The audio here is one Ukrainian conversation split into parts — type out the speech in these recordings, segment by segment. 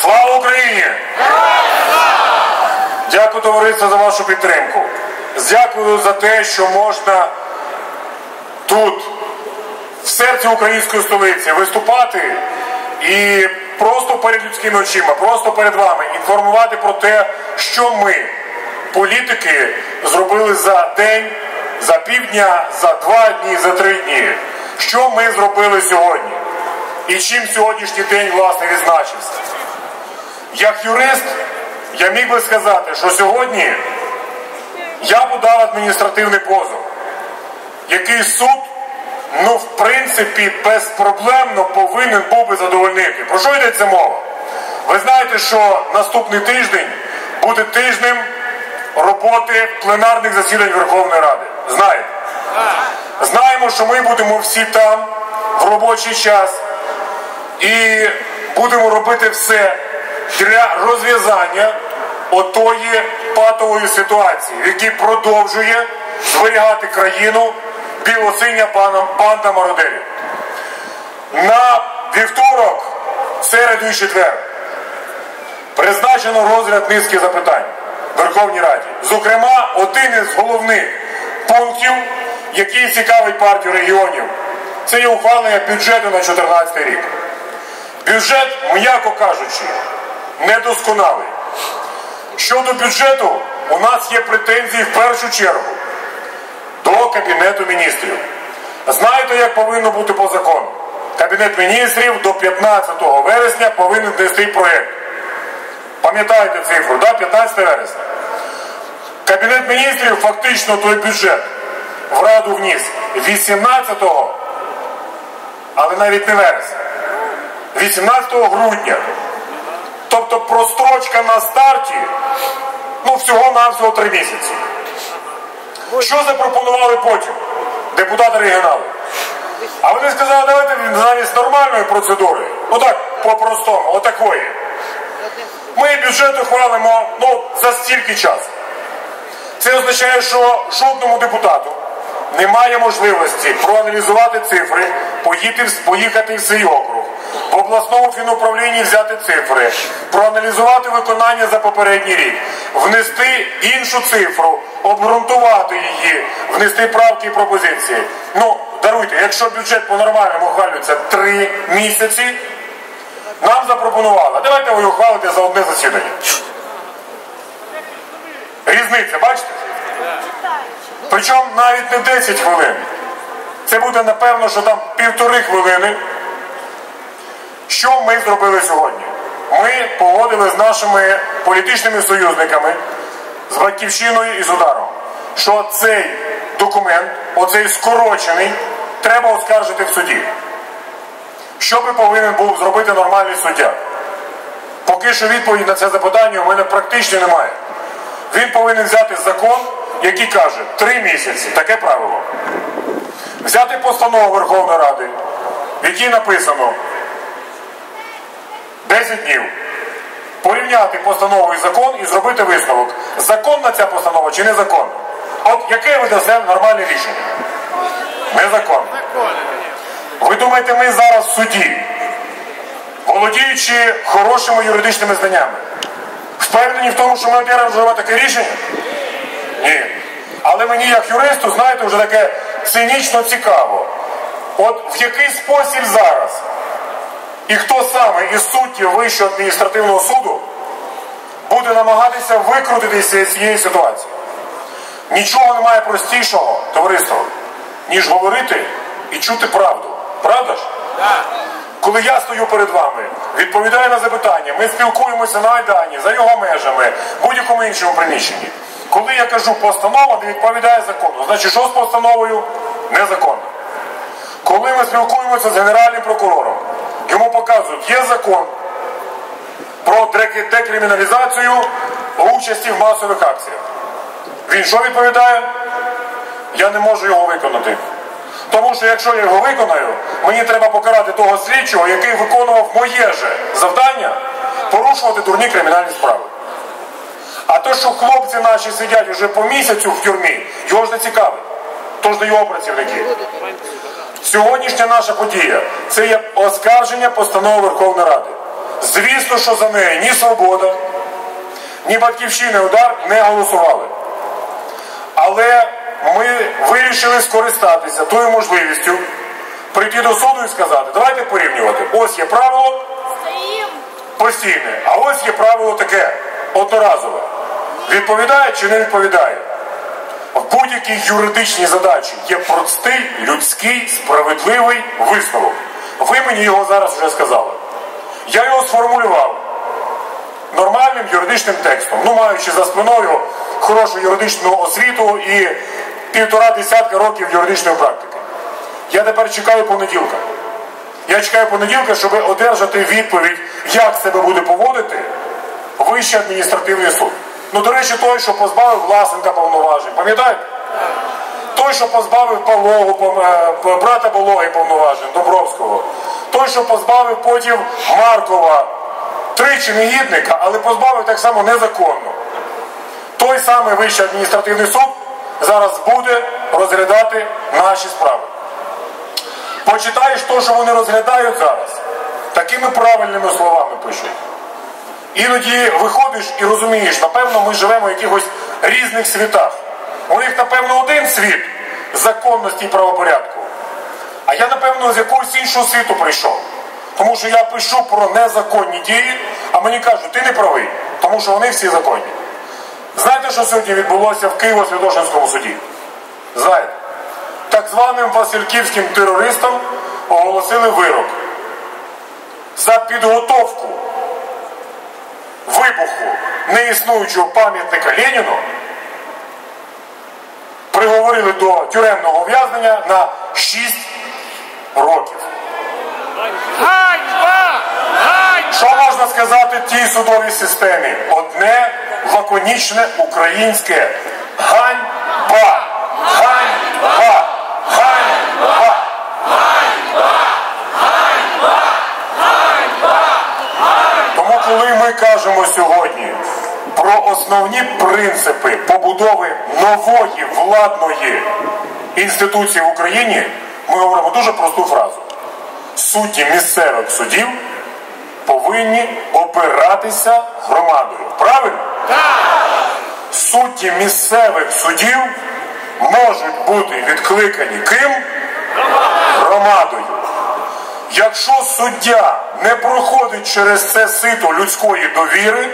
Слава Україні! Дякую, товариство, за вашу підтримку. Дякую за те, що можна тут, в серці української столиці, виступати і просто перед людськими очима, просто перед вами інформувати про те, що ми, політики, зробили за день, за півдня, за два дні, за три дні. Що ми зробили сьогодні? І чим сьогоднішній день власне відзначився? Як юрист, я міг би сказати, що сьогодні я подав адміністративний позов, який суд, ну, в принципі, безпроблемно повинен був би задовольнити. Про що йдеться мова? Ви знаєте, що наступний тиждень буде тижнем роботи пленарних засідань Верховної Ради. Знаєте? Знаємо, що ми будемо всі там в робочий час і будемо робити все для розв'язання отої патової ситуації, в якій продовжує зберігати країну білосиня банда мародерів. На вівторок, середу і четвер призначено розгляд низки запитань Верховній Раді. Зокрема, один із головних пунктів, який цікавить партію регіонів, це є ухвалення бюджету на 2014 рік. Бюджет, м'яко кажучи, недосконалий. Щодо бюджету, у нас є претензії в першу чергу до Кабінету міністрів. Знаєте, як повинно бути по закону? Кабінет міністрів до 15 вересня повинен внести проєкт. Пам'ятаєте цифру, да? 15 вересня. Кабінет міністрів фактично той бюджет в Раду вніс 18-го, але навіть не вересня. 18 грудня. Тобто прострочка на старті, ну, всього-навсього три місяці. Що запропонували потім депутати регіонали? А вони сказали, давайте замість нормальної процедури, ну так, по-простому, отакої. Ми бюджет ухвалимо ну, за стільки часу. Це означає, що жодному депутату немає можливості проаналізувати цифри, поїхати в свій округ, в обласному фінуправлінні взяти цифри, проаналізувати виконання за попередній рік, внести іншу цифру, обґрунтувати її, внести правки і пропозиції. Ну, даруйте, якщо бюджет по-нормальному ухвалюється три місяці, нам запропонували, давайте ви ухвалите за одне засідання. Різниця, бачите? Причому навіть не 10 хвилин. Це буде напевно, що там півтори хвилини. Що ми зробили сьогодні? Ми погодили з нашими політичними союзниками, з батьківщиною і з ударом, що цей документ, оцей скорочений, треба оскаржити в суді. Що би повинен був зробити нормальний суддя? Поки що відповіді на це запитання у мене практично немає. Він повинен взяти закон, який каже три місяці, таке правило. Взяти постанову Верховної Ради, в якій написано 10 днів. Порівняти постанову і закон і зробити висновок. Законна ця постанова чи незаконна? От яке ви дасте нормальне рішення? Незаконне. Ви думаєте, ми зараз в суді, володіючи хорошими юридичними знаннями, впевнені в тому, що ми одержимо таке рішення? Ні. Але мені, як юристу, знаєте, вже таке цинічно цікаво. От в який спосіб зараз і хто саме із суддів Вищого адміністративного суду буде намагатися викрутитися з цієї ситуації? Нічого немає простішого, товариство, ніж говорити і чути правду. Правда ж? Коли я стою перед вами, відповідаю на запитання, ми спілкуємося на Айдані, за його межами, в будь-якому іншому приміщенні. Коли я кажу постанова, не відповідає закону. Значить, що з постановою? Незаконно. Коли ми спілкуємося з Генеральним прокурором, йому показують, є закон про декриміналізацію участі в масових акціях. Він що відповідає? Я не можу його виконати. Тому що якщо я його виконаю, мені треба покарати того слідчого, який виконував моє же завдання порушувати дурні кримінальні справи. А то, що хлопці наші сидять вже по місяцю в тюрмі, його ж не цікавить. Тож не його працівники. Сьогоднішня наша подія це є оскарження постанови Верховної Ради. Звісно, що за неї ні свобода, ні батьківщина удар не голосували. Але ми вирішили скористатися тою можливістю прийти до суду і сказати, давайте порівнювати. Ось є правило постійне, а ось є правило таке одноразове. Відповідає чи не відповідає? В будь-якій задачі є простий, людський, справедливий висновок. Ви мені його зараз вже сказали. Я його сформулював нормальним юридичним текстом, ну маючи за спиною хорошу юридичну освіту і півтора десятка років юридичної практики. Я тепер чекаю понеділка. Я чекаю понеділка, щоб одержати відповідь, як себе буде поводити Вищий адміністративний суд. Ну, до речі, той, що позбавив власника повноважень. Пам'ятаєте? Той, що позбавив Павлогу, е, брата Бологи повноважень, Добровського. Той, що позбавив потім Маркова, тричі негідника, але позбавив так само незаконно. Той самий Вищий адміністративний суд зараз буде розглядати наші справи. Почитаєш те, що вони розглядають зараз, такими правильними словами пишуть. Іноді виходиш і розумієш, напевно, ми живемо в якихось різних світах. У них, напевно, один світ законності і правопорядку. А я, напевно, з якогось іншого світу прийшов. Тому що я пишу про незаконні дії, а мені кажуть, ти не правий, тому що вони всі законні. Знаєте, що сьогодні відбулося в Києво-Святошинському суді? Знаєте, так званим Васильківським терористам оголосили вирок за підготовку вибуху неіснуючого пам'ятника Леніну приговорили до тюремного ув'язнення на 6 років. Ганьба! Ганьба! Що можна сказати тій судовій системі? Одне лаконічне українське ганьба! Ганьба! Ганьба! Тому, коли ми кажемо сьогодні про основні принципи побудови нової владної інституції в Україні, ми говоримо дуже просту фразу. Судді місцевих судів повинні обиратися громадою. Правильно? Судді місцевих судів можуть бути відкликані ким? Громадою. Якщо суддя не проходить через це сито людської довіри,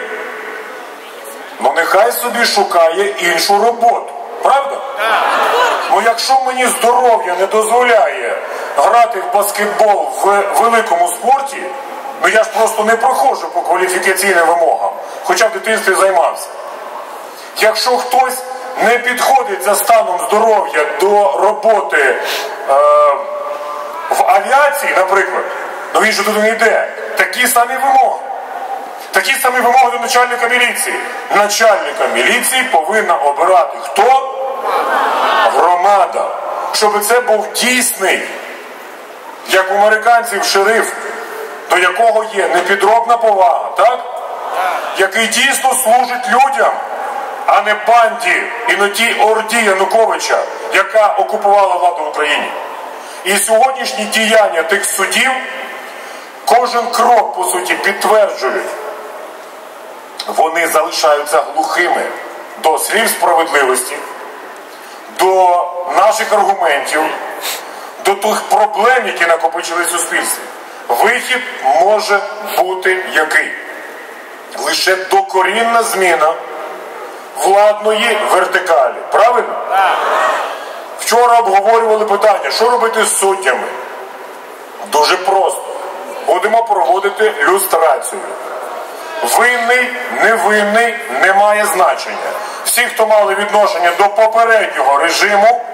ну нехай собі шукає іншу роботу. Правда? Ну якщо мені здоров'я не дозволяє грати в баскетбол в великому спорті, ну я ж просто не проходжу по кваліфікаційним вимогам, хоча в дитинстві займався. Якщо хтось не підходить за станом здоров'я до роботи е, в авіації, наприклад, ну він же туди не йде. Такі самі вимоги. Такі самі вимоги до начальника міліції. Начальника міліції повинна обирати хто? Громада. Щоб це був дійсний, як у американців, шериф, до якого є непідробна повага, так? Який дійсно служить людям, а не банді і на тій орді Януковича, яка окупувала владу в Україні. І сьогоднішні діяння тих судів кожен крок, по суті, підтверджують. Вони залишаються глухими до слів справедливості, до наших аргументів, до тих проблем, які накопичили в суспільстві. Вихід може бути який? Лише докорінна зміна владної вертикалі. Правильно? Вчора обговорювали питання, що робити з суддями. Дуже просто. Будемо проводити люстрацію. Винний, невинний не має значення. Всі, хто мали відношення до попереднього режиму,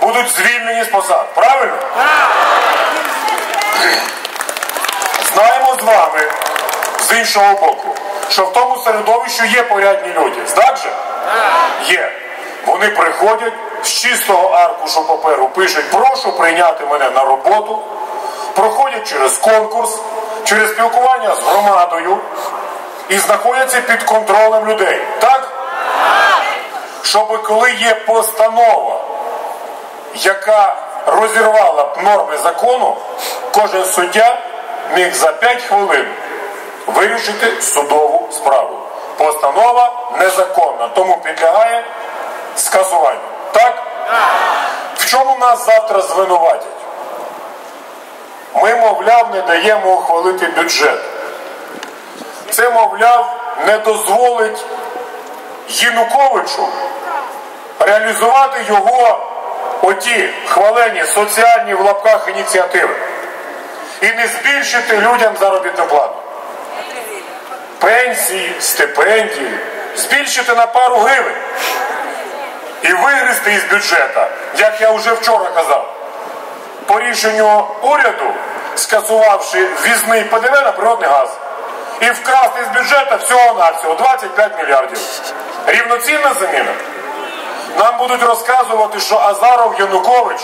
будуть звільнені з посад. Правильно? Знаємо з вами з іншого боку, що в тому середовищі є порядні люди. Так же? Є. Вони приходять з чистого аркушу паперу, пишуть, прошу прийняти мене на роботу, проходять через конкурс, через спілкування з громадою і знаходяться під контролем людей. Так? Щоб коли є постанова, яка розірвала б норми закону, кожен суддя міг за 5 хвилин вирішити судову справу. Постанова незаконна, тому підлягає скасуванню. Так? В чому нас завтра звинуватять? Ми, мовляв, не даємо ухвалити бюджет. Це, мовляв, не дозволить Януковичу реалізувати його оті хвалені соціальні в лапках ініціативи. І не збільшити людям заробітну плату. Пенсії, стипендії, збільшити на пару гривень. І вигризти із бюджету, як я вже вчора казав, по рішенню уряду, скасувавши ввізний ПДВ на природний газ, і вкрасти з бюджету всього-навсього 25 мільярдів. Рівноцінна заміна. Нам будуть розказувати, що Азаров, Янукович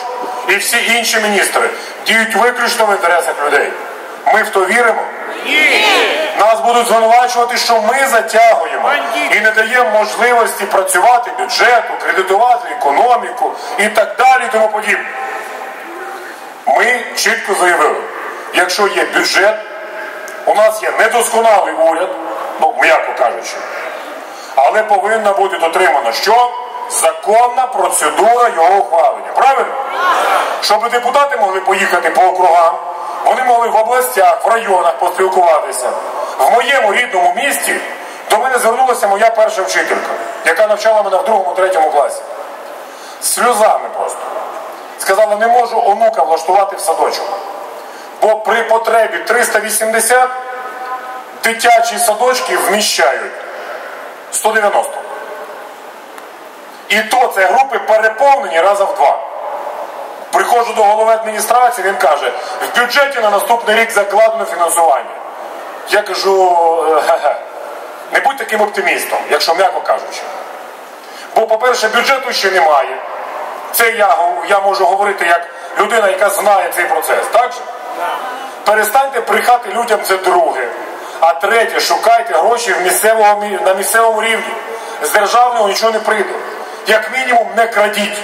і всі інші міністри діють виключно в інтересах людей. Ми в то віримо? Ні. Нас будуть звинувачувати, що ми затягуємо і не даємо можливості працювати бюджету, кредитувати економіку і так далі, і тому подібне. Ми чітко заявили, якщо є бюджет, у нас є недосконалий уряд, ну м'яко кажучи, але повинна бути дотримана що? Законна процедура його ухвалення. Правильно? Щоб депутати могли поїхати по округам, вони могли в областях, в районах поспілкуватися. В моєму рідному місті до мене звернулася моя перша вчителька, яка навчала мене в другому, третьому класі. З сльозами просто. Сказала, не можу онука влаштувати в садочок. Бо при потребі 380 дитячі садочки вміщають 190. І то це групи переповнені разом в два. Приходжу до голови адміністрації, він каже, в бюджеті на наступний рік закладено фінансування. Я кажу, «Ге-ге, не будь таким оптимістом, якщо м'яко кажучи. Бо, по-перше, бюджету ще немає. Це я, я можу говорити як людина, яка знає цей процес. Так же? Перестаньте брехати людям це друге. А третє, шукайте гроші в місцевого, на місцевому рівні. З державного нічого не прийде. Як мінімум, не крадіть.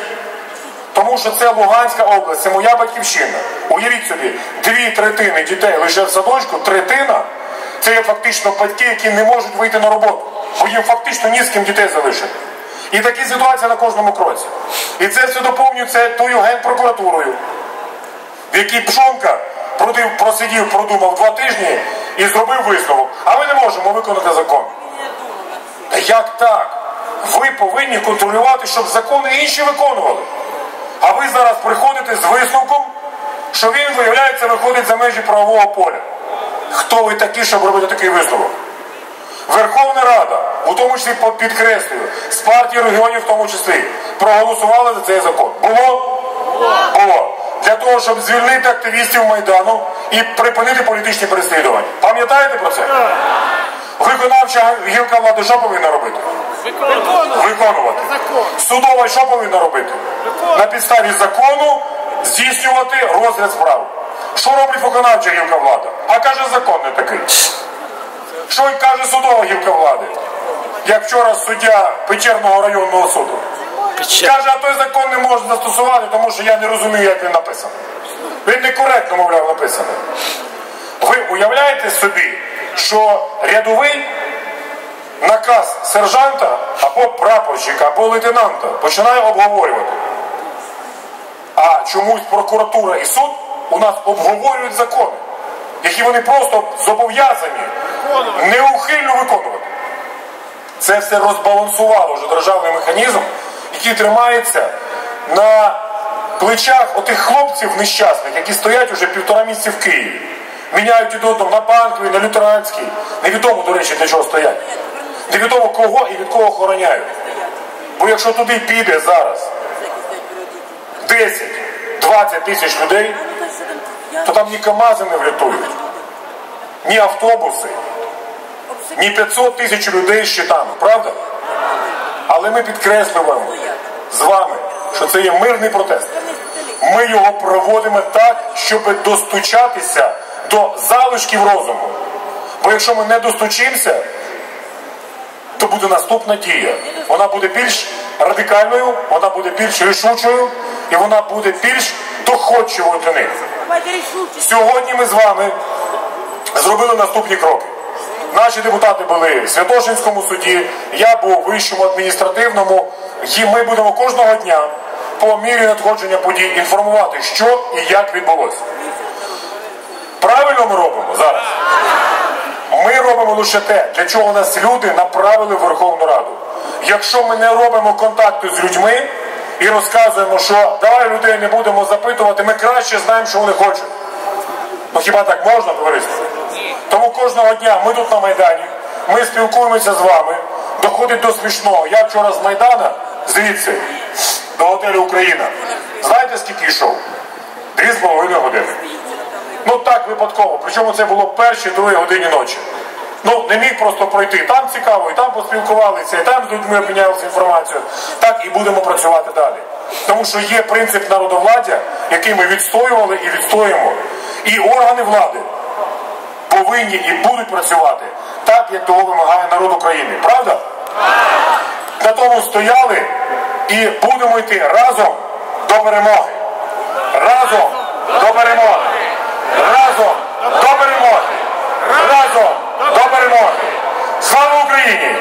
Тому що це Луганська область, це моя батьківщина. Уявіть собі, дві третини дітей лише в садочку, третина це є фактично батьки, які не можуть вийти на роботу, бо їм фактично ні з ким дітей залишити. І такі ситуації на кожному кроці. І це все доповнюється тою генпрокуратурою, в якій Пшонка просидів, продумав два тижні і зробив висновок. А ми не можемо виконати закон. Як так? Ви повинні контролювати, щоб закони інші виконували. А ви зараз приходите з висновком, що він, виявляється, виходить за межі правового поля. Хто ви такі, щоб робити такий висновок? Верховна Рада, у тому числі підкреслюю, з партії регіонів в тому числі, проголосували за цей закон. Було? Було. Для того, щоб звільнити активістів Майдану і припинити політичні переслідування. Пам'ятаєте про це? Виконавча гілка влади що повинна робити? Виконувати. Судова що повинна робити? На підставі закону здійснювати розгляд справ. Що робить виконавча гілка влади? А каже, закон не такий. Що каже судова гілка влади? Як вчора суддя Печерного районного суду. Каже, а той закон не можна застосувати, тому що я не розумію, як він написаний. Він некоректно, мовляв, написаний. Ви уявляєте собі, що рядовий наказ сержанта або прапорщика, або лейтенанта починає обговорювати. А чомусь прокуратура і суд у нас обговорюють закони, які вони просто зобов'язані неухильно виконувати. Це все розбалансувало вже державний механізм, який тримається на плечах отих хлопців нещасних, які стоять уже півтора місяці в Києві. Міняють один одного на банковий, на лютеранський. Невідомо, до речі, для чого стоять. Невідомо кого і від кого охороняють. Бо якщо туди піде зараз 10-20 тисяч людей, то там ні КАМАЗи не врятують, ні автобуси, ні 500 тисяч людей з щитами, правда? Але ми підкреслюємо з вами, що це є мирний протест. Ми його проводимо так, щоб достучатися до залишків розуму. Бо якщо ми не достучимося, то буде наступна дія. Вона буде більш радикальною, вона буде більш рішучою і вона буде більш доходчивою для них. Сьогодні ми з вами зробили наступні кроки. Наші депутати були в Святошинському суді, я був у вищому адміністративному. І ми будемо кожного дня по мірі надходження подій інформувати, що і як відбулося. Правильно ми робимо зараз. Ми робимо лише те, для чого нас люди направили в Верховну Раду. Якщо ми не робимо контакту з людьми і розказуємо, що давай людей не будемо запитувати, ми краще знаємо, що вони хочуть. Ну хіба так можна, товариство? Тому кожного дня ми тут на Майдані, ми спілкуємося з вами, доходить до смішного. Я вчора з Майдана, звідси, до готелю Україна. Знаєте, скільки йшов? Дві з половиною години. Ну так випадково. Причому це було в першій, другій годині ночі. Ну, не міг просто пройти. Там цікаво, і там поспілкувалися, і там з людьми обмінялися інформацією. Так і будемо працювати далі. Тому що є принцип народовладдя, який ми відстоювали і відстоїмо. І органи влади повинні і будуть працювати так, як того вимагає народ України. Правда? На тому стояли і будемо йти разом до перемоги. Разом до перемоги. Разом до перемоги. Разом до перемоги. Слава Україні!